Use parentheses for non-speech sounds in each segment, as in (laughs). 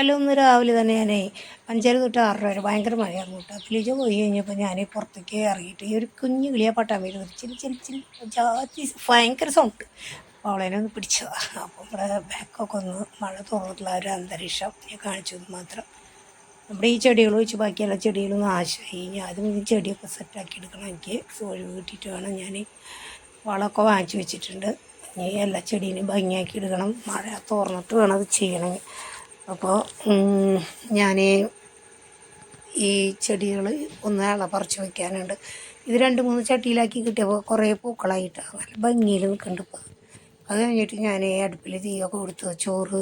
ഉറക്കമല്ല ഒന്ന് രാവിലെ തന്നെ ഞാൻ അഞ്ചര തൊട്ട് ആറര വരെ ഭയങ്കര മഴയായിരുന്നു കേട്ടോ. അപ്പോൾ പോയി കഴിഞ്ഞപ്പോൾ ഞാൻ പുറത്തേക്ക് ഇറങ്ങിയിട്ട് ഈ ഒരു കുഞ്ഞു കിളിയെ പട്ടാൻ വേണ്ടി ചിരി ചിരി ചിരി ജാതി ഭയങ്കര സൗണ്ട് അപ്പോൾ അവളെ ഒന്ന് പിടിച്ചതാണ് അപ്പോൾ ഇവിടെ ബാക്കൊക്കെ ഒന്ന് മഴ തോന്നിട്ടുള്ള ഒരു അന്തരീക്ഷം ഞാൻ കാണിച്ചത് മാത്രം. നമ്മുടെ ഈ ചെടികൾ വെച്ച് ബാക്കി എല്ലാ ചെടികളും നാശമായി. ഞാൻ അതും ഈ ചെടിയൊക്കെ സെറ്റാക്കി എടുക്കണം എനിക്ക് ഒഴിവ് കിട്ടിയിട്ട് വേണം ഞാൻ വളമൊക്കെ വാങ്ങിച്ചു വെച്ചിട്ടുണ്ട്. ഇനി എല്ലാ ചെടീനെയും ഭംഗിയാക്കി എടുക്കണം. മഴ തോർന്നിട്ട് വേണം അത് ചെയ്യണം അപ്പോൾ ഞാൻ ഈ ചെടികൾ ഒന്ന് ഇള പറിച്ച് വയ്ക്കാനുണ്ട് ഇത് രണ്ട് മൂന്ന് ചട്ടിയിലാക്കി കിട്ടിയപ്പോൾ കുറേ പൂക്കളായിട്ട് നല്ല ഭംഗിയിൽ നിൽക്കുന്നുണ്ട് ഇപ്പോൾ അത് കഴിഞ്ഞിട്ട് ഞാൻ അടുപ്പിൽ തീയൊക്കെ കൊടുത്തു ചോറ്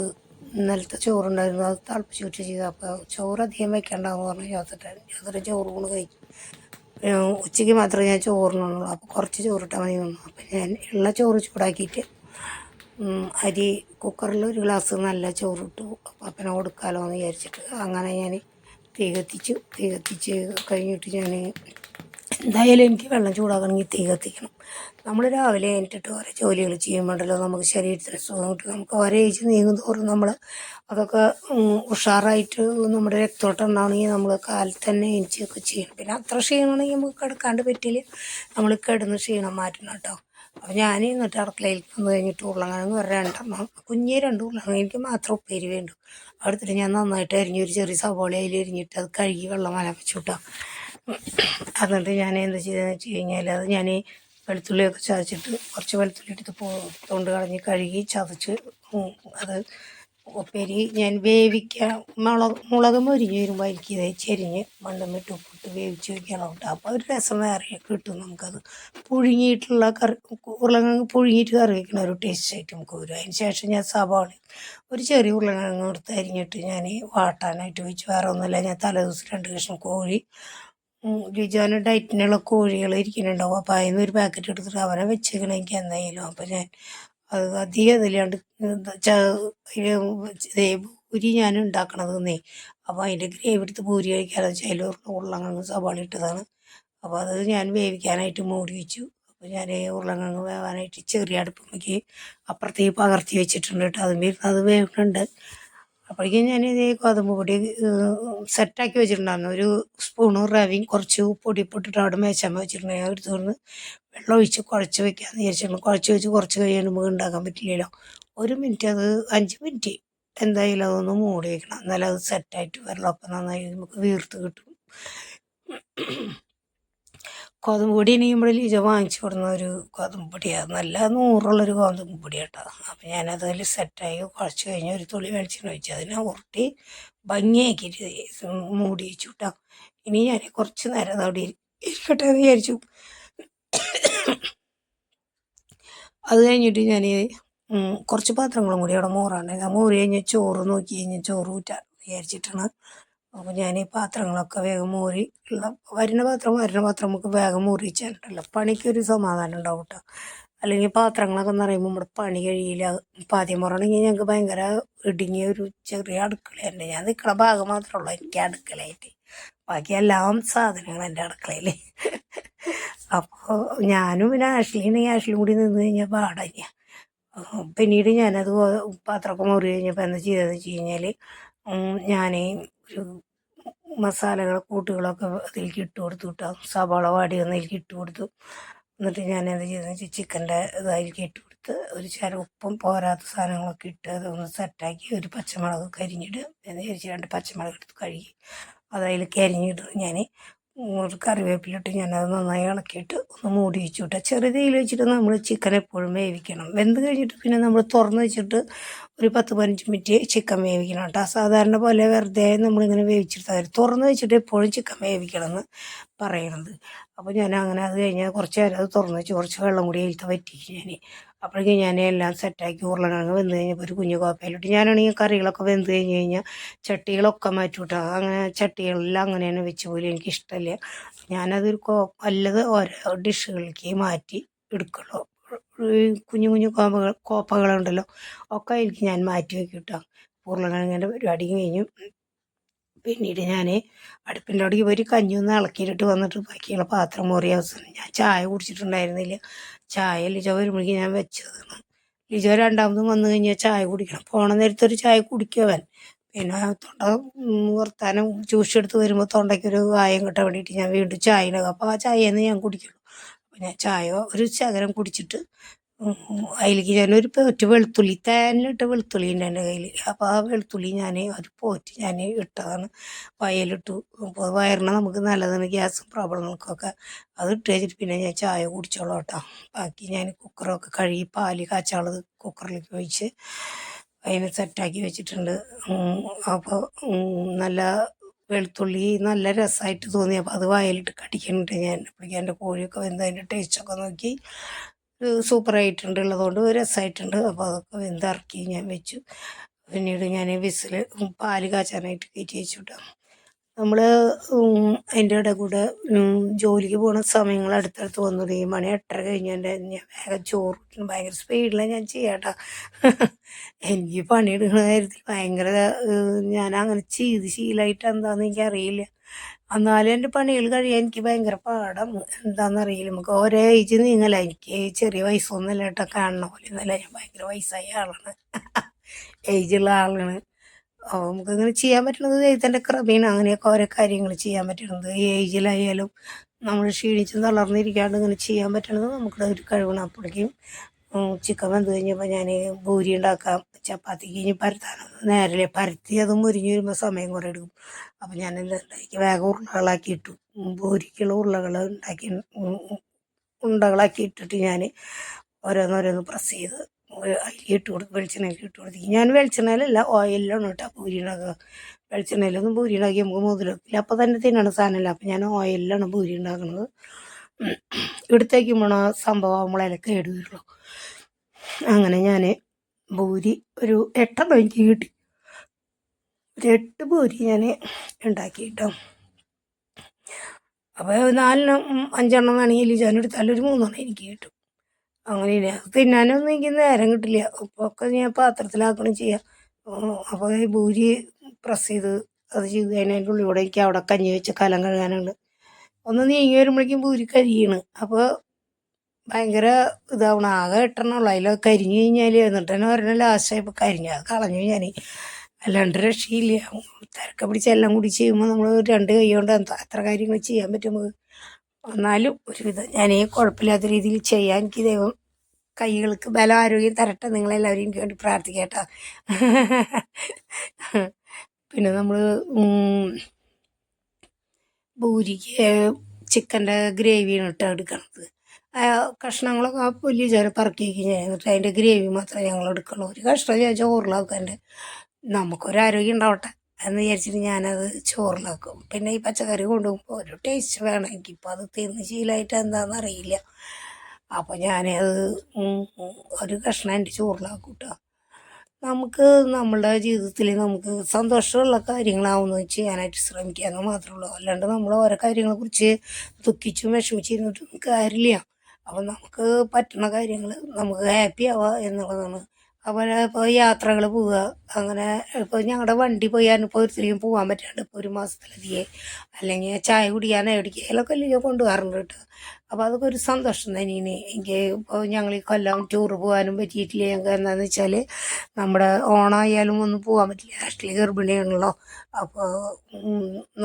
ഇന്നലത്തെ ചോറുണ്ടായിരുന്നു. അത് തിളപ്പിച്ച് വിട്ട് ചെയ്തു. അപ്പോൾ ചോറ് അധികം വെക്കണ്ടാന്ന് പറഞ്ഞ്. ചോദിച്ചിട്ടാണ് ചോദിച്ചിട്ട് ചോറ് കൊണ്ട് കഴിക്കും. ഉച്ചയ്ക്ക് മാത്രമേ ഞാൻ ചോറിനുള്ളൂ. അപ്പോൾ കുറച്ച് ചോറിട്ടാൽ മതി വന്നു അപ്പോൾ ഞാൻ ഉള്ള ചോറ് ചൂടാക്കിയിട്ട് അരി കുക്കറിൽ ഒരു ഗ്ലാസ് നല്ല ചോറിട്ടു. പപ്പനെ കൊടുക്കാമല്ലോ എന്ന് വിചാരിച്ചിട്ട് അങ്ങനെ ഞാൻ തീ കത്തിച്ചു. തീ കത്തിച്ച് കഴിഞ്ഞിട്ട് ഞാൻ എന്തായാലും എനിക്ക് വെള്ളം ചൂടാക്കണമെങ്കിൽ തീ കത്തിക്കണം. നമ്മൾ രാവിലെ എണീറ്റിട്ട് ഓരോ ജോലികൾ ചെയ്യുമ്പോഴല്ലോ നമുക്ക് ശരീരത്തിന് സുഖം കിട്ടും. നമുക്ക് ഓരോ ഏജ് നീങ്ങും തോറും നമ്മൾ അതൊക്കെ ഉഷാറായിട്ട് നമ്മുടെ രക്തോട്ടം ഉണ്ടാവണമെങ്കിൽ നമ്മൾ കാലിൽ തന്നെ എണിച്ചൊക്കെ ചെയ്യണം. പിന്നെ അത്ര ക്ഷീണമാണെങ്കിൽ നമുക്ക് കിടക്കാണ്ട് പറ്റില്ല. നമ്മൾ കിടന്ന് ക്ഷീണം മാറ്റണം കേട്ടോ. അപ്പോൾ ഞാൻ എന്നിട്ട് അടുക്കളയിൽ വന്ന് കഴിഞ്ഞിട്ട് ഉരുളക്കിഴങ്ങ് ഒരു രണ്ടെണ്ണം. കുഞ്ഞേ രണ്ട് ഉരുളക്കിഴങ്ങ് എനിക്ക് മാത്രം ഉപ്പേരി വേണ്ടു. അടുത്തിട്ട് ഞാൻ നന്നായിട്ട് അരിഞ്ഞ് ഒരു ചെറിയ സവോള അതിൽ അരിഞ്ഞിട്ട് അത് കഴുകി വെള്ളം കേട്ടോ എന്നിട്ട് ഞാൻ എന്താ ചെയ്തതെന്ന് വെച്ച് കഴിഞ്ഞാൽ അത് ഞാൻ വെളുത്തുള്ളിയൊക്കെ ചതച്ചിട്ട് കുറച്ച് വെളുത്തുള്ളി എടുത്ത് തൊണ്ട് കളഞ്ഞ് കഴുകി ചതച്ച് അത് ഉപ്പേരി ഞാൻ വേവിക്കുക മുളക് മുളക് മൊരിഞ്ഞ് വരുമ്പോൾ എനിക്ക് ചെരിഞ്ഞ് മണ്ണും വിട്ടു വേവിച്ച് വെക്കണം അപ്പോൾ ഒരു രസം വേറെ കിട്ടും നമുക്കത് പുഴുങ്ങിയിട്ടുള്ള കറി ഉരുളക്കിഴങ്ങ് പുഴുങ്ങിയിട്ട് കറി വയ്ക്കണ ഒരു ടേസ്റ്റ് ആയിട്ട് നമുക്ക് വരും അതിന് ശേഷം ഞാൻ സവാള ഒരു ചെറിയ ഉരുളക്കിഴങ്ങ് എടുത്ത് അരിഞ്ഞിട്ട് ഞാൻ വാട്ടാനായിട്ട് വെച്ച് വേറെ ഒന്നുമില്ല ഞാൻ തലേദിവസം രണ്ട് കഷ്ണം കോഴി രുചാന് ഡയറ്റിനുള്ള കോഴികൾ ഇരിക്കുന്നുണ്ടാവും അപ്പോൾ അതിൽ നിന്ന് ഒരു പാക്കറ്റ് എടുത്തിട്ട് അവനെ വെച്ചേക്കണം എനിക്ക് എന്തായാലും അപ്പോൾ ഞാൻ അത് അധികം ഇതിലാണ്ട് ഉരി ഞാൻ ഉണ്ടാക്കണതെന്നേ അപ്പോൾ അതിന്റെ ഗ്രേവി എടുത്ത് പൂരി കഴിക്കാമെന്ന് വെച്ചാൽ അതിൽ ഉരുളക്കിഴങ്ങ് സവാള ഇട്ടതാണ്. അപ്പോൾ അത് ഞാൻ വേവിക്കാനായിട്ട് മൂടി വെച്ചു. അപ്പോൾ ഞാൻ ഉരുളക്കിഴങ്ങ് വേവാനായിട്ട് ചെറിയ അടുപ്പമ്മയ്ക്ക് അപ്പുറത്തേക്ക് പകർത്തി വെച്ചിട്ടുണ്ട് കേട്ടോ. അതും അത് വേവുന്നുണ്ട്. അപ്പോഴേക്കും ഞാൻ ഇതേ ഗോതമ്പ് പൊടി സെറ്റാക്കി വെച്ചിട്ടുണ്ടായിരുന്നു. ഒരു സ്പൂണ് റവയും കുറച്ച് പൊടി പൊട്ടിട്ട് അവിടെ വെച്ചിട്ടുണ്ടെങ്കിൽ ഞാൻ എടുത്തുകൊണ്ട് വെള്ളം ഒഴിച്ച് കുഴച്ച് വെക്കാമെന്ന് വിചാരിച്ചിട്ടുണ്ട്. കുഴച്ച് വെച്ച് കുറച്ച് കഴിയുമ്പോൾ ഉണ്ടാക്കാൻ പറ്റില്ലല്ലോ. ഒരു മിനിറ്റ് അത് അഞ്ച് മിനിറ്റ്. എന്തായാലും അതൊന്ന് മൂടി വെക്കണം എന്നാലും അത് സെറ്റായിട്ട് വരണം അപ്പം നന്നായി നമുക്ക് വീർത്ത് കിട്ടും. ഗോതമ്പ് പൊടി ഇനി നമ്മുടെ ലീജ വാങ്ങിച്ചു കൊടുന്ന ഒരു ഗോതമ്പ് പൊടിയാണ് നല്ല നൂറുള്ളൊരു ഗോതമ്പ് പൊടി കേട്ടോ അപ്പം ഞാനത് അതിൽ സെറ്റായി കുഴച്ച് കഴിഞ്ഞ് ഒരു തുള്ളി വെളിച്ചെണ്ണ വെച്ച് അതിനെ ഉരുട്ടി ഭംഗിയാക്കിയിട്ട് മൂടി വെച്ചു കേട്ടോ ഇനി ഞാൻ കുറച്ച് നേരം അവിടെ ഇരി- ഇരിക്കട്ടെ എന്ന് വിചാരിച്ചു. അത് കഴിഞ്ഞിട്ട് ഞാൻ കുറച്ച് പാത്രങ്ങളും കൂടി അവിടെ മോറാണ്ടായിരുന്നു മോറി കഴിഞ്ഞ് ചോറ് നോക്കി കഴിഞ്ഞ് ചോറ് ഊറ്റാൻ വിചാരിച്ചിട്ടാണ്. അപ്പോൾ ഞാൻ ഈ പാത്രങ്ങളൊക്കെ വേഗം മോറി ഉള്ള വരുന്ന പാത്രം വരുന്ന പാത്രം നമുക്ക് വേഗം മോറി വെച്ചാലുണ്ടല്ലോ പണിക്കൊരു സമാധാനം ഉണ്ടാവും കേട്ടോ അല്ലെങ്കിൽ പാത്രങ്ങളൊക്കെ എന്ന് പറയുമ്പോൾ നമ്മുടെ പണി കഴിയില്ല. പാദ്യം പറയണമെങ്കിൽ ഞങ്ങൾക്ക് ഭയങ്കര ഇടുങ്ങിയ ഒരു ചെറിയ അടുക്കളയുണ്ട്. ഞാൻ നിൽക്കുന്ന ഭാഗം മാത്രമേ ഉള്ളൂ എനിക്ക് അടുക്കളയായിട്ട്. ബാക്കി എല്ലാം സാധനങ്ങളും എന്റെ അടുക്കളയിൽ അപ്പോൾ ഞാനും പിന്നെ ആഷ്ലിയും ആഷ്ലിയും കൂടി നിന്ന് കഴിഞ്ഞാൽ പാടഞ്ഞ പിന്നീട് ഞാനത് പാത്രമൊക്കെ മുറി കഴിഞ്ഞപ്പോൾ എന്താ ചെയ്തതെന്ന് വെച്ച് കഴിഞ്ഞാൽ ഞാൻ ഒരു മസാലകൾ കൂട്ടുകളൊക്കെ അതിലേക്ക് ഇട്ട് കൊടുത്തു കേട്ടോ സവാള വാടി ഒന്ന് അതിലേക്ക് ഇട്ട് കൊടുത്തു. എന്നിട്ട് ഞാൻ എന്താ ചെയ്തതെന്ന് വെച്ചാൽ ചിക്കന്റെ ഇതായിരിക്കും ഇട്ട് കൊടുത്ത് ഒരു ചില ഉപ്പും പോരാത്ത സാധനങ്ങളൊക്കെ ഇട്ട് അതൊന്ന് സെറ്റാക്കി ഒരു പച്ചമുളക് കരിഞ്ഞിട്ട് എന്ന് വിചാരിച്ച് രണ്ട് പച്ചമുളക് എടുത്ത് കഴുകി അതായത് കരിഞ്ഞിട്ട് ഞാൻ കറിവേപ്പിലിട്ട് ഞാനത് നന്നായി ഇളക്കിയിട്ട് ഒന്ന് മൂടി വെച്ചു വിട്ടാൽ ചെറിയ തീയിൽ വെച്ചിട്ട് നമ്മൾ ചിക്കൻ എപ്പോഴും വേവിക്കണം. വെന്ത് കഴിഞ്ഞിട്ട് പിന്നെ നമ്മൾ തുറന്ന് വെച്ചിട്ട് ഒരു പത്ത് പതിനഞ്ച് മിനിറ്റ് ചിക്കൻ വേവിക്കണം കേട്ടോ. സാധാരണ പോലെ വെറുതെ നമ്മളിങ്ങനെ വേവിച്ചെടുത്താൽ മതി. തുറന്ന് വെച്ചിട്ട് എപ്പോഴും ചിക്കൻ വേവിക്കണം എന്ന് പറയണത്. അപ്പോൾ ഞാൻ അങ്ങനെ അത് കഴിഞ്ഞാൽ കുറച്ച് നേരം അത് തുറന്ന് വെച്ച് കുറച്ച് വെള്ളം കൂടി അതിലത്തെ വറ്റിച്ച് ഞാൻ അപ്പോഴേക്കും ഞാൻ എല്ലാം സെറ്റാക്കി ഉരുളക്കിഴങ്ങ് വെന്ത് കഴിഞ്ഞപ്പോൾ ഒരു കുഞ്ഞു കോപ്പയിലിട്ട് ഞാനാണെങ്കിൽ കറികളൊക്കെ വെന്ത് കഴിഞ്ഞ് കഴിഞ്ഞാൽ ചട്ടികളൊക്കെ മാറ്റി വിട്ടാൽ അങ്ങനെ ചട്ടികളെല്ലാം അങ്ങനെ തന്നെ വെച്ച് പോലും എനിക്കിഷ്ടമല്ല ഞാനതൊരു കോ വല്ലത് ഓരോ ഡിഷുകളിലേക്ക് മാറ്റി എടുക്കുള്ളൂ. കുഞ്ഞു കുഞ്ഞു കോപ്പകൾ കോപ്പകളുണ്ടല്ലോ ഒക്കെ എനിക്ക് ഞാൻ മാറ്റി വെക്കും കേട്ടോ ഉരുളക്കിഴങ്ങിന്റെ പരിപാടിയും കഴിഞ്ഞു. പിന്നീട് ഞാൻ അടുപ്പിന്റെ പോയി ഒരു കഞ്ഞി ഒന്ന് ഇളക്കിയിട്ട് വന്നിട്ട് ബാക്കിയുള്ള പാത്രം മോറിയ അവസാനം ഞാൻ ചായ കുടിച്ചിട്ടുണ്ടായിരുന്നില്ല. ചായ ലിജോ വരുമ്പോഴേക്കും ഞാൻ വെച്ചതാണ് ലിജോ രണ്ടാമതും വന്നു കഴിഞ്ഞാൽ ചായ കുടിക്കണം. പോണ നേരത്തെ ഒരു ചായ കുടിക്കുവൻ പിന്നെ തൊണ്ട വർത്താനം ചൂഷെടുത്ത് വരുമ്പോൾ തൊണ്ടയ്ക്കൊരു വായം കിട്ടാൻ വേണ്ടിയിട്ട് ഞാൻ വീണ്ടും ചായ ഉണ്ടാകും അപ്പോൾ ആ ചായയെന്ന് ഞാൻ കുടിക്കുള്ളൂ. അപ്പോൾ ഞാൻ ചായ ഒരു ശകലം കുടിച്ചിട്ട് അതിലേക്ക് ഞാനൊരു പോറ്റ് വെളുത്തുള്ളി തേനിലിട്ട് വെളുത്തുള്ളി ഉണ്ട് എന്റെ കയ്യിൽ. അപ്പോൾ ആ വെളുത്തുള്ളി ഞാൻ ഒരു പോറ്റ് ഞാൻ ഇട്ടതാണ്. വയലിട്ടു. അപ്പോൾ വയറിന് നമുക്ക് നല്ലതാണ് ഗ്യാസും പ്രോബ്ലങ്ങൾക്കൊക്കെ. അത് ഇട്ട് വെച്ചിട്ട് പിന്നെ ഞാൻ ചായ കുടിച്ചോളാം കേട്ടോ. ബാക്കി ഞാൻ കുക്കറൊക്കെ കഴുകി പാൽ കാച്ചാളത് കുക്കറിലേക്ക് ഒഴിച്ച് അതിന് സെറ്റാക്കി വെച്ചിട്ടുണ്ട്. അപ്പോൾ നല്ല വെളുത്തുള്ളി നല്ല രസമായിട്ട് തോന്നി. അപ്പോൾ അത് വായിലിട്ട് കടിക്കുന്നുണ്ട് ഞാൻ. അപ്പോഴേക്കും എന്റെ കോഴിയൊക്കെ വെന്ത് അതിന്റെ ടേസ്റ്റൊക്കെ നോക്കി. സൂപ്പറായിട്ടുണ്ട് ഉള്ളതുകൊണ്ട് രസമായിട്ടുണ്ട് അപ്പോൾ അതൊക്കെ വെന്തിറക്കി ഞാൻ വെച്ചു. പിന്നീട് ഞാൻ വിസിൽ പാൽ കാച്ചാനായിട്ട് കയറ്റി വെച്ചു കേട്ടോ നമ്മൾ അതിന്റെ ഇട കൂടെ ജോലിക്ക് പോണ സമയങ്ങൾ അടുത്തടുത്ത് വന്നു ഈ മണി എട്ടര കഴിഞ്ഞാൽ ഞാൻ വേഗം ചോറ്. ഭയങ്കര സ്പീഡിലാണ് ഞാൻ ചെയ്യാട്ട. എനിക്ക് പണിയെടുക്കുന്ന കാര്യത്തിൽ ഭയങ്കര ഞാൻ അങ്ങനെ ചെയ്ത് ശീലമായിട്ട് എന്താണെന്ന് എനിക്കറിയില്ല. എന്നാലും എന്റെ പണികൾ കഴിയാൻ എനിക്ക് ഭയങ്കര പാടം എന്താണെന്നറിയില്ല നമുക്ക് ഓരോ ഏജ് നീങ്ങല. എനിക്ക് ചെറിയ വയസ്സൊന്നുമല്ല കേട്ടോ. കാണണ പോലെ ഒന്നുമല്ല. ഞാൻ ഭയങ്കര വയസ്സായ ആളാണ്. (laughs) ഏജുള്ള ആളാണ്. അപ്പോൾ നമുക്കിങ്ങനെ ചെയ്യാൻ പറ്റുന്നത് ദൈവത്തിന്റെ ക്രമീണ് അങ്ങനെയൊക്കെ ഓരോ കാര്യങ്ങൾ ചെയ്യാൻ പറ്റുന്നത്. ഏജിലായാലും നമ്മൾ ക്ഷീണിച്ചും തളർന്നിരിക്കാണ്ട് ഇങ്ങനെ ചെയ്യാൻ പറ്റുന്നത് നമുക്കുടെ ഒരു കഴിവാണ് അപ്പോഴേക്കും ചിക്കൻ വെന്ത് കഴിഞ്ഞപ്പോൾ ഞാൻ പൂരി ഉണ്ടാക്കാം ചപ്പാത്തിക്ക് ഇനി പരത്താനൊന്നും നേരല്ലേ പരത്തി അത് മുരിഞ്ഞ് വരുമ്പോൾ സമയം കുറേ എടുക്കും അപ്പം ഞാൻ എന്താ ഉണ്ടാക്കി വേഗം ഉരുളകളാക്കി ഇട്ടു പൂരിക്കുള്ള ഉരുളകൾ ഉണ്ടാക്കി ഉണ്ടകളാക്കി ഇട്ടിട്ട് ഞാൻ ഓരോന്നോരോന്ന് പ്രസ് ചെയ്ത് അതിൽ ഇട്ട് കൊടുത്ത് വെളിച്ചെണ്ണയിൽ ഇട്ട് കൊടുക്കും ഞാൻ വെളിച്ചെണ്ണയിലല്ല ഓയിലാണ് കേട്ടോ പൂരി ഉണ്ടാക്കുക വെളിച്ചെണ്ണയിലൊന്നും പൂരി ഉണ്ടാക്കി നമുക്ക് മുതലെടുക്കില്ല അപ്പോൾ തന്നെ തിന്നണ സാധനമല്ല അപ്പം ഞാൻ ഓയിലാണ് പൂരി ഉണ്ടാക്കുന്നത് എടുത്തേക്കുമ്പോൾ സംഭവം നമ്മളതിൽ കേട് വരുള്ളൂ അങ്ങനെ ഞാൻ ഭൂരി ഒരു എട്ടെണ്ണം എനിക്ക് കിട്ടി. ഒരു എട്ട് ഭൂരി ഞാൻ ഉണ്ടാക്കി കേട്ടോ അപ്പോൾ നാലെണ്ണം അഞ്ചെണ്ണം വേണമെങ്കിൽ ഞാൻ എടുത്താൽ ഒരു മൂന്നെണ്ണം എനിക്ക് കിട്ടും. അങ്ങനെ. തിന്നാനൊന്നും എനിക്ക് നേരം കിട്ടില്ല. അപ്പോൾ ഒക്കെ ഞാൻ പാത്രത്തിലാക്കണം ചെയ്യാം. അപ്പോൾ ഈ ഭൂരി പ്രസ് ചെയ്ത് അത് ചെയ്ത് കഴിഞ്ഞതിന്റെ ഉള്ളിലൂടെ എനിക്ക് അവിടെ കഞ്ഞി വെച്ച് കലം കഴുകാനുണ്ട്. ഒന്ന് നീങ്ങി വരുമ്പോഴേക്കും ഭൂരി കരിയാണ്. അപ്പോൾ ഭയങ്കര ഇതാവണം. ആകെ എട്ടെണ്ണുള്ളൂ. അതിൽ കരിഞ്ഞു കഴിഞ്ഞാൽ എന്നിട്ട് തന്നെ ഒരെണ്ണം ലാസ്റ്റായപ്പോൾ കരിഞ്ഞു. അത് കളഞ്ഞു ഞാൻ അല്ലാണ്ട് രക്ഷയില്ല. തിരക്ക് പിടിച്ച് എല്ലാം കൂടി ചെയ്യുമ്പോൾ നമ്മൾ രണ്ട് കൈ കൊണ്ട് എത്ര കാര്യങ്ങൾ ചെയ്യാൻ പറ്റും നമുക്ക്? എന്നാലും ഒരുവിധം. ഞാൻ കുഴപ്പമില്ലാത്ത രീതിയിൽ ചെയ്യാൻ എനിക്ക് ദൈവം കൈകൾക്ക് ബലം ആരോഗ്യം തരട്ടെ. നിങ്ങളെല്ലാവരും എനിക്ക് വേണ്ടി പ്രാർത്ഥിക്കട്ടോ. പിന്നെ നമ്മൾ ഭൂരിക്ക് ചിക്കന്റെ ഗ്രേവിയാണ് ഇട്ട് എടുക്കണത്. കഷ്ണങ്ങളൊക്കെ ആ വലിയ ചോര പറക്കി ഞാൻ അതിന്റെ ഗ്രേവി മാത്രമേ ഞങ്ങൾ എടുക്കുള്ളൂ. ഒരു കഷ്ണം ഞാൻ ചോറിലാക്കാന്റെ നമുക്കൊരു ആരോഗ്യം ഉണ്ടാവട്ടെ എന്ന് വിചാരിച്ചിട്ട് ഞാനത് ചോറിലാക്കും. പിന്നെ ഈ പച്ചക്കറി കൊണ്ടുപോകുമ്പോൾ ഒരു ടേസ്റ്റ് വേണം എനിക്കിപ്പോൾ അത് തിന്ന് ശീലമായിട്ട് എന്താണെന്ന് അറിയില്ല. അപ്പോൾ ഞാനത് ഒരു കഷ്ണം എന്റെ ചോറിലാക്കും കേട്ടോ നമുക്ക് നമ്മളുടെ ജീവിതത്തിൽ നമുക്ക് സന്തോഷമുള്ള കാര്യങ്ങളാവുന്ന ചെയ്യാനായിട്ട് ശ്രമിക്കുക എന്ന് മാത്രമേ ഉള്ളൂ. അല്ലാണ്ട് നമ്മൾ ഓരോ കാര്യങ്ങളെക്കുറിച്ച് ദുഃഖിച്ചും വിഷമിച്ചിരുന്നിട്ടും കാര്യമില്ല. അപ്പോൾ നമുക്ക് പറ്റുന്ന കാര്യങ്ങൾ നമുക്ക് ഹാപ്പി ആവുക എന്നുള്ളതാണ്. അതുപോലെ ഇപ്പോൾ യാത്രകൾ പോവുക. അങ്ങനെ ഇപ്പോൾ ഞങ്ങളുടെ വണ്ടി പോയാൽ ഇപ്പോൾ ഒരിക്കലും പോകാൻ പറ്റാണ്ട് ഇപ്പോൾ ഒരു മാസത്തിലധികം അല്ലെങ്കിൽ ചായ കുടിക്കാൻ എവിടേക്കെങ്കിലൊക്കെ അല്ലെങ്കിൽ കൊണ്ടുപോകാറുണ്ട് കേട്ടോ അപ്പോൾ അതൊക്കെ ഒരു സന്തോഷം തന്നെയാണ്. എനിക്ക് ഇപ്പോൾ ഞങ്ങൾ ഈ കൊല്ലം ടൂർ പോകാനും പറ്റിയിട്ടില്ല. ഞങ്ങൾക്ക് എന്താണെന്ന് വെച്ചാൽ നമ്മുടെ ഓണായാലും ഒന്നും പോകാൻ പറ്റില്ല. രാഷ്ട്രീയ ഗർഭിണിയാണല്ലോ. അപ്പോൾ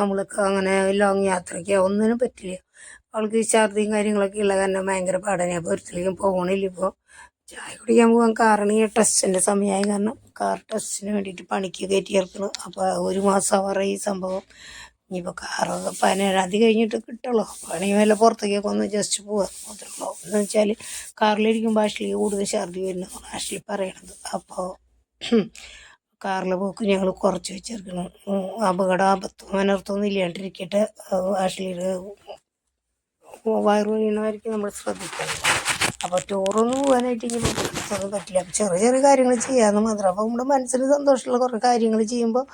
നമ്മൾക്ക് അങ്ങനെ ലോങ് യാത്രയ്ക്ക് ഒന്നിനും പറ്റില്ല. അവൾക്ക് ഛർദിയും കാര്യങ്ങളൊക്കെ ഉള്ള കാരണം ഭയങ്കര പാടനെ അപ്പോൾ ഒരിക്കലും പോകണില്ല ഇപ്പോൾ ചായ കുടിക്കാൻ പോകാൻ കാരണം ഈ ടെസ്റ്റിന്റെ സമയമായി കാരണം കാർ ടെസ്റ്റിന് വേണ്ടിയിട്ട് പണിക്ക് കയറ്റി അപ്പോൾ ഒരു മാസം ആവാറ ഈ സംഭവം. ഇനിയിപ്പോൾ കാറ് പതിനേഴാം തീയതി കഴിഞ്ഞിട്ട് കിട്ടുള്ളൂ. പണി വല്ല പുറത്തേക്കൊക്കെ ഒന്ന് ജസ്റ്റ് പോകാൻ മാത്രമുള്ളൂ എന്ന് വെച്ചാൽ കാറിലിരിക്കുമ്പോൾ ആഷ്ലി കൂടുതൽ ഛർദി വരുന്നതാണ് ആഷ്ലി പറയണത്. അപ്പോൾ കാറിലെ പോക്ക് ഞങ്ങൾ കുറച്ച് വെച്ചിരിക്കണം അപകടം ആപത്തും അനർത്ഥമൊന്നും ഇല്ലാണ്ടിരിക്കട്ടെ. ആഷ്ലിയുടെ വയറു വീണവർക്ക് നമ്മൾ ശ്രദ്ധിക്കണം. അപ്പോൾ ടൂറൊന്നും പോകാനായിട്ട് ഇനി ഒന്നും പറ്റില്ല. അപ്പോൾ ചെറിയ ചെറിയ കാര്യങ്ങൾ ചെയ്യാമെന്ന് മാത്രം. അപ്പോൾ നമ്മുടെ മനസ്സിന് സന്തോഷമുള്ള കുറേ കാര്യങ്ങൾ ചെയ്യുമ്പോൾ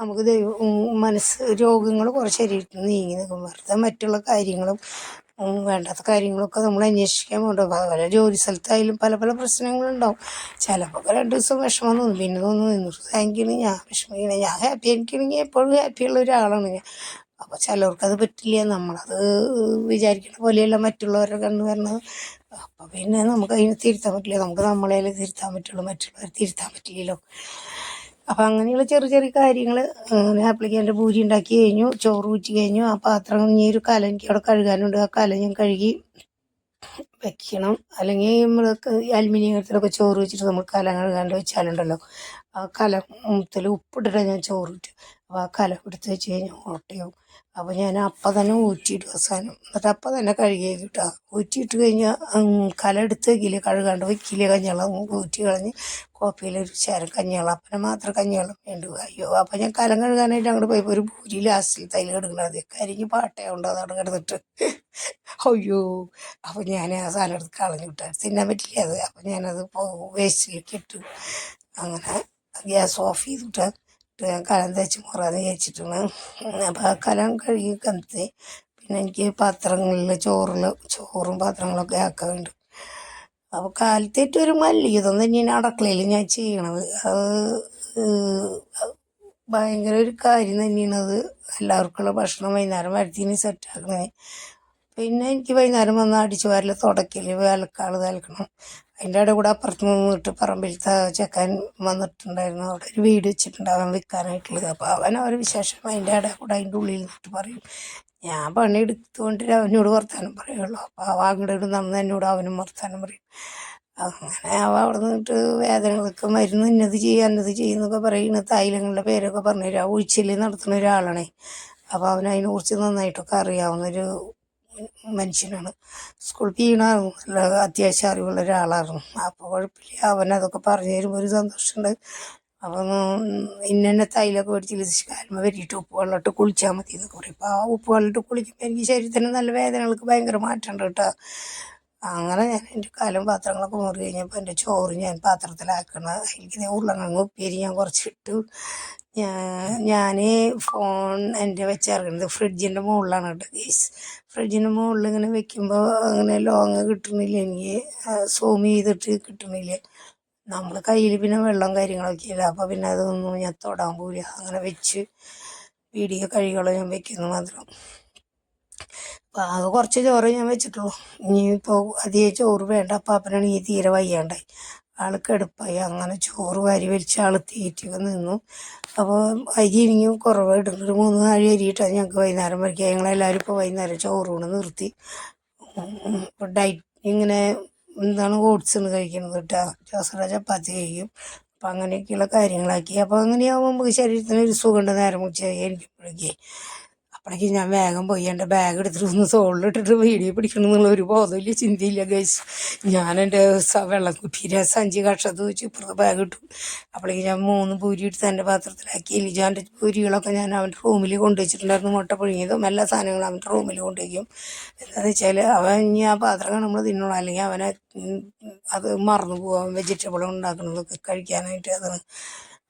നമുക്ക് ദൈവം മനസ്സ് രോഗങ്ങൾ കുറേ ശരീരത്തിൽ നിന്ന് നീങ്ങി നിൽക്കും. വെറുതെ മറ്റുള്ള കാര്യങ്ങളും വേണ്ടാത്ത കാര്യങ്ങളൊക്കെ നമ്മൾ അന്വേഷിക്കാൻ പോകണ്ട. പല ജോലി സ്ഥലത്തായാലും പല പല പ്രശ്നങ്ങളുണ്ടാവും. ചിലപ്പോൾ രണ്ട് ദിവസം വിഷമം തോന്നും. പിന്നെ തോന്നുന്നു താങ്ക് യു ഞാൻ വിഷമിക്കണേ. ഞാൻ ഹാപ്പി ആയിരിക്കണമെങ്കിൽ എപ്പോഴും ഹാപ്പിയുള്ള ഒരാളാണ് ഞാൻ. അപ്പോൾ ചിലർക്കത് പറ്റില്ല. നമ്മളത് വിചാരിക്കുന്ന പോലെയല്ല മറ്റുള്ളവരെ കണ്ടു വരണത്. അപ്പോൾ പിന്നെ നമുക്ക് അതിന് തിരുത്താൻ പറ്റില്ല. നമുക്ക് നമ്മളെ തിരുത്താൻ പറ്റുള്ളൂ. മറ്റുള്ളവരെ തിരുത്താൻ പറ്റില്ലല്ലോ. അപ്പം അങ്ങനെയുള്ള ചെറിയ ചെറിയ കാര്യങ്ങൾ അങ്ങനെ ആപ്ലിക്കേന്റെ പൂരി ഉണ്ടാക്കി കഴിഞ്ഞു. ചോറ് ഊറ്റി കഴിഞ്ഞു. ആ പാത്രം ഇനി ഒരു കലം എനിക്ക് അവിടെ കഴുകാനുണ്ട്. ആ കലം ഞാൻ കഴുകി വെക്കണം. അല്ലെങ്കിൽ നമ്മൾക്ക് അലുമിനിയം കലത്തിലൊക്കെ ചോറ് വെച്ചിട്ട് നമ്മൾ കലം കഴുകാണ്ട് വെച്ചാലുണ്ടല്ലോ. ആ കലത്തിൽ ഉപ്പിട്ടിട്ട് ഞാൻ ചോറ് ഊറ്റും. അപ്പോൾ ആ കലം എടുത്ത് വെച്ച് കഴിഞ്ഞാൽ ഓട്ടയാവും അപ്പോൾ ഞാൻ അപ്പം തന്നെ ഊറ്റിയിട്ട് അവസാനം. എന്നിട്ട് അപ്പം തന്നെ കഴുകി കിട്ടുക ഊറ്റിയിട്ട് കഴിഞ്ഞാൽ കല എടുത്ത് വെക്കില്ല കഴുകാണ്ട് വെക്കില്ല കഞ്ഞിവെള്ളം ഊറ്റി കളഞ്ഞ് കോപ്പിയിലൊരു ശരം കഞ്ഞിവെള്ളം അപ്പനെ മാത്രം കഞ്ഞിവെള്ളം വേണ്ടു. അയ്യോ അപ്പം ഞാൻ കലം കഴുകാനായിട്ട് അങ്ങോട്ട് പോയപ്പോൾ ഒരു ഭൂരി ലാസ്റ്റിൽ തൈൽ കിടക്കണത് കരിഞ്ഞ് പാട്ടയുണ്ട് അതവിടെ കിടന്നിട്ട്. അയ്യോ അപ്പോൾ ഞാൻ ആ സാധനം എടുത്ത് കളഞ്ഞു വിട്ടാൽ തിന്നാൻ പറ്റില്ല അത്. അപ്പൊ ഞാനത് വേസ്റ്റിലേക്ക് ഇട്ടു അങ്ങനെ ഗ്യാസ് ഓഫ് ചെയ്തിട്ട് ഞാൻ കലം തേച്ച് മുറാന്ന് വിചാരിച്ചിട്ടാണ്. അപ്പോൾ ആ കലം കഴുകി കമത്തി പിന്നെ എനിക്ക് പാത്രങ്ങളിൽ ചോറിൽ ചോറും പാത്രങ്ങളൊക്കെ ആക്കാറുണ്ട് അപ്പോൾ കാലത്തേറ്റ് ഒരു മല്ലികതം തന്നെയാണ് അടക്കളയിൽ ഞാൻ ചെയ്യണത്. അത് ഭയങ്കര ഒരു കാര്യം തന്നെയാണ് അത്. എല്ലാവർക്കുള്ള ഭക്ഷണം വൈകുന്നേരം വരുത്തിന് സെറ്റാക്കണേ പിന്നെ എനിക്ക് വൈകുന്നേരം വന്ന് അടിച്ചു വാരൽ തുടക്കൽ വേലക്കാൾ തലക്കണം അതിന്റെ ഇടയിൽ കൂടെ അപ്പുറത്ത് നിന്നിട്ട് പറമ്പിലത്തെ ചെക്കൻ വന്നിട്ടുണ്ടായിരുന്നു. അവിടെ ഒരു വീട് വെച്ചിട്ടുണ്ട് അവൻ വിൽക്കാനായിട്ടുള്ളത്. അപ്പോൾ അവൻ ഒരു വിശേഷം അതിന്റെ ഇടയിൽ കൂടെ അതിന്റെ ഉള്ളിൽ നിന്നിട്ട് പറയും ഞാൻ പണി എടുത്തുകൊണ്ട് അവനോട് വർത്താനം പറയുള്ളൂ. അപ്പോൾ അവ അങ്ങോട്ട് നന്ന് എന്നോട് അവനും വർത്താനം പറയും. അങ്ങനെ അവ അവിടെ നിന്നിട്ട് വേദനകൾക്ക് മരുന്ന് ഇന്നത് ചെയ്യുക എന്നത് ചെയ്യുന്നൊക്കെ പറയുന്ന തൈലങ്ങളുടെ പേരൊക്കെ പറഞ്ഞു തരും. ആ ഉഴിച്ചിൽ നടത്തുന്ന ഒരാളാണേ. അപ്പോൾ അവൻ അതിനെക്കുറിച്ച് നന്നായിട്ടൊക്കെ അറിയാവുന്നൊരു മനുഷ്യനാണ്. സ്കൂൾ നല്ല അത്യാവശ്യം അറിവുള്ള ഒരാളായിരുന്നു. അപ്പോൾ കുഴപ്പമില്ല. അവൻ അതൊക്കെ പറഞ്ഞു തരുമ്പോൾ ഒരു സന്തോഷമുണ്ട്. അപ്പം ഇന്നെ തൈലൊക്കെ മേടിച്ച് കാൽമ വരിയിട്ട് ഉപ്പ് വെള്ളമിട്ട് കുളിച്ചാൽ മതി എന്നൊക്കെ പറയും. അപ്പോൾ ആ ഉപ്പ് വെള്ളമിട്ട് കുളിക്കുമ്പോൾ എനിക്ക് ശരീരത്തിന് നല്ല വേദനകൾക്ക് ഭയങ്കര മാറ്റമുണ്ട് കേട്ടോ. അങ്ങനെ ഞാൻ എന്റെ കാലം പാത്രങ്ങളൊക്കെ മുറി കഴിഞ്ഞപ്പോൾ എന്റെ ചോറ് ഞാൻ പാത്രത്തിലാക്കണം. എനിക്ക് ഉരുളങ്ങ ഉപ്പേരി ഞാൻ കുറച്ചിട്ടു ഞാൻ ഫോൺ എന്റെ വെച്ചിറങ്ങുന്നത് ഫ്രിഡ്ജിന്റെ മുകളിലാണ് കേട്ടോ ഗേസ് ഫ്രിഡ്ജിന്റെ മുകളിൽ ഇങ്ങനെ വെക്കുമ്പോൾ അങ്ങനെ ലോങ് കിട്ടണില്ല. എനിക്ക് സൂം ചെയ്തിട്ട് കിട്ടണില്ല. നമ്മൾ കയ്യിൽ പിന്നെ വെള്ളം കാര്യങ്ങളൊക്കെ ഇല്ല. അപ്പോൾ പിന്നെ അതൊന്നും ഞാൻ തൊടാൻ പോവില്ല. അങ്ങനെ വെച്ച് വീഡിയോ കഴികളോ ഞാൻ വെക്കുന്നു മാത്രം. അപ്പോൾ ആകെ കുറച്ച് ചോറ് ഞാൻ വെച്ചിട്ടുള്ളൂ. ഇനിയിപ്പോൾ അധികം ചോറ് വേണ്ട. അപ്പം ഈ തീരെ വയ്യാണ്ടായി. ആൾ കെടുപ്പായി. അങ്ങനെ ചോറ് വാരി വലിച്ച് ആൾ തീറ്റൊക്കെ നിന്നു. അപ്പോൾ അരി ഇനിയും കുറവായിട്ടുണ്ട് ഒരു മൂന്ന് നാഴി അരിയിട്ടാണ് ഞങ്ങൾക്ക് വൈകുന്നേരം വരയ്ക്കുക ഞങ്ങളെല്ലാവരും ഇപ്പോൾ വൈകുന്നേരം ചോറ് കൊണ്ട് നിർത്തി. ഡയറ്റ് ഇങ്ങനെ എന്താണ് ഓട്സ് ആണ് കഴിക്കുന്നത് കേട്ടോ ചോസറ ചപ്പാത്തി കഴിക്കും. അപ്പം അങ്ങനെയൊക്കെയുള്ള കാര്യങ്ങളാക്കി. അപ്പോൾ അങ്ങനെയാകുമ്പോൾ ശരീരത്തിന് ഒരു സുഖമുണ്ട് നേരം എനിക്ക് എനിക്കുമ്പോഴേക്കേ അപ്പോഴേക്കും ഞാൻ വേഗം പോയി എന്റെ ബാഗ് എടുത്തിട്ട് ഒന്ന് സോളിലിട്ടിട്ട് വീഡിയോ പിടിക്കണം എന്നുള്ള ഒരു ബോധമില്ല ചിന്തയില്ല ഗൈസ് ഞാൻ എന്റെ വെള്ളം കുപ്പിയിലെ സഞ്ചി കഷത്ത് വെച്ച് ഇപ്പുറത്ത് ബാഗ് ഇട്ടു. അപ്പോഴേക്കും ഞാൻ മൂന്ന് പൂരി എടുത്ത് എന്റെ പാത്രത്തിലാക്കി. എലിജാന്റെ പൂരികളൊക്കെ ഞാൻ അവന്റെ റൂമിൽ കൊണ്ടുവച്ചിട്ടുണ്ടായിരുന്നു. മുട്ട പുഴുങ്ങിയതും എല്ലാ സാധനങ്ങളും അവന്റെ റൂമിൽ കൊണ്ടുവയ്ക്കും. എന്താണെന്ന് വെച്ചാൽ അവൻ ഇനി ആ പാത്രം കാണുമ്പോൾ തിന്നണം അല്ലെങ്കിൽ അവനെ അത് മറന്നു പോകാൻ വെജിറ്റബിൾ ഉണ്ടാക്കുന്നതൊക്കെ കഴിക്കാനായിട്ട്. അതാണ്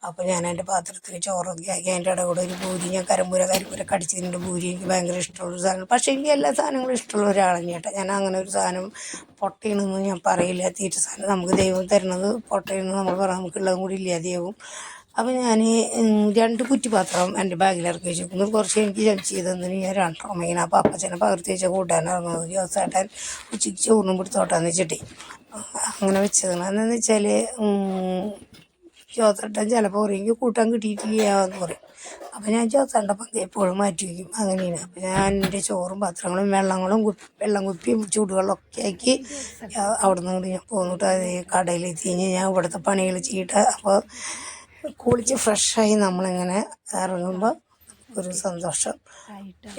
അപ്പോൾ ഞാൻ എന്റെ പാത്രത്തിൽ ചോറൊക്കെ ആക്കി അതിന്റെ ഇട കൂടെ ഒരു പൂരി ഞാൻ കരമ്പൂര കരിപ്പൂര കടിച്ചതിന്റെ പൂരി എനിക്ക് ഭയങ്കര ഇഷ്ടമുള്ള സാധനം പക്ഷേ എനിക്ക് എല്ലാ സാധനങ്ങളും ഇഷ്ടമുള്ള ഒരാളാണ് ചേട്ടാ. ഞാൻ അങ്ങനെ ഒരു സാധനം പൊട്ടയണമെന്ന് ഞാൻ പറയില്ല. തീറ്റ സാധനം നമുക്ക് ദൈവം തരുന്നത് പൊട്ടയണമെന്ന് നമ്മൾ പറയാം. നമുക്കുള്ളതും കൂടി ഇല്ലാതെയാവും. അപ്പോൾ ഞാൻ രണ്ട് കുറ്റിപാത്രം എന്റെ ബാഗിൽ ഇറക്കി വെച്ചിരിക്കുന്നു. കുറച്ച് എനിക്ക് ജനിച്ച് ചെയ്തതിന് ഞാൻ രണ്ടെണ്ണം ഇങ്ങനെ അപ്പോൾ അപ്പച്ചനെ പകർത്തി വെച്ച കൂട്ടാനിറങ്ങുന്നത് ജോസേട്ടൻ ഉച്ചയ്ക്ക് ചോറിനും പിടിത്തോട്ടാന്ന് വെച്ചിട്ടേ. അങ്ങനെ വെച്ചതാണ്. എന്താണെന്ന് വെച്ചാൽ ചോത്തട്ടൻ ചിലപ്പോൾ പറയും കൂട്ടം കൂട്ടാൻ കിട്ടിയിട്ടില്ല എന്ന് പറയും. അപ്പം ഞാൻ ചോത്തന്റെ പങ്ക് എപ്പോഴും മാറ്റി വയ്ക്കും. അങ്ങനെയാണ്. അപ്പം ഞാൻ എന്റെ ചോറും പാത്രങ്ങളും വെള്ളങ്ങളും കുപ്പി വെള്ളം കുപ്പിയും ചൂടുവെള്ളമൊക്കെ ആക്കി അവിടെ നിന്ന് ഞാൻ പോന്നിട്ട് അത് കടയിലെത്തി കഴിഞ്ഞ് ഞാൻ ഇവിടുത്തെ പണികൾ ചെയ്തിട്ട് അപ്പോൾ കുളിച്ച് ഫ്രഷായി നമ്മളിങ്ങനെ ഇറങ്ങുമ്പോൾ ഒരു സന്തോഷം.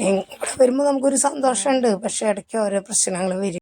ഇവിടെ വരുമ്പോൾ നമുക്കൊരു സന്തോഷമുണ്ട് പക്ഷേ ഇടയ്ക്ക് ഓരോ പ്രശ്നങ്ങൾ വരും.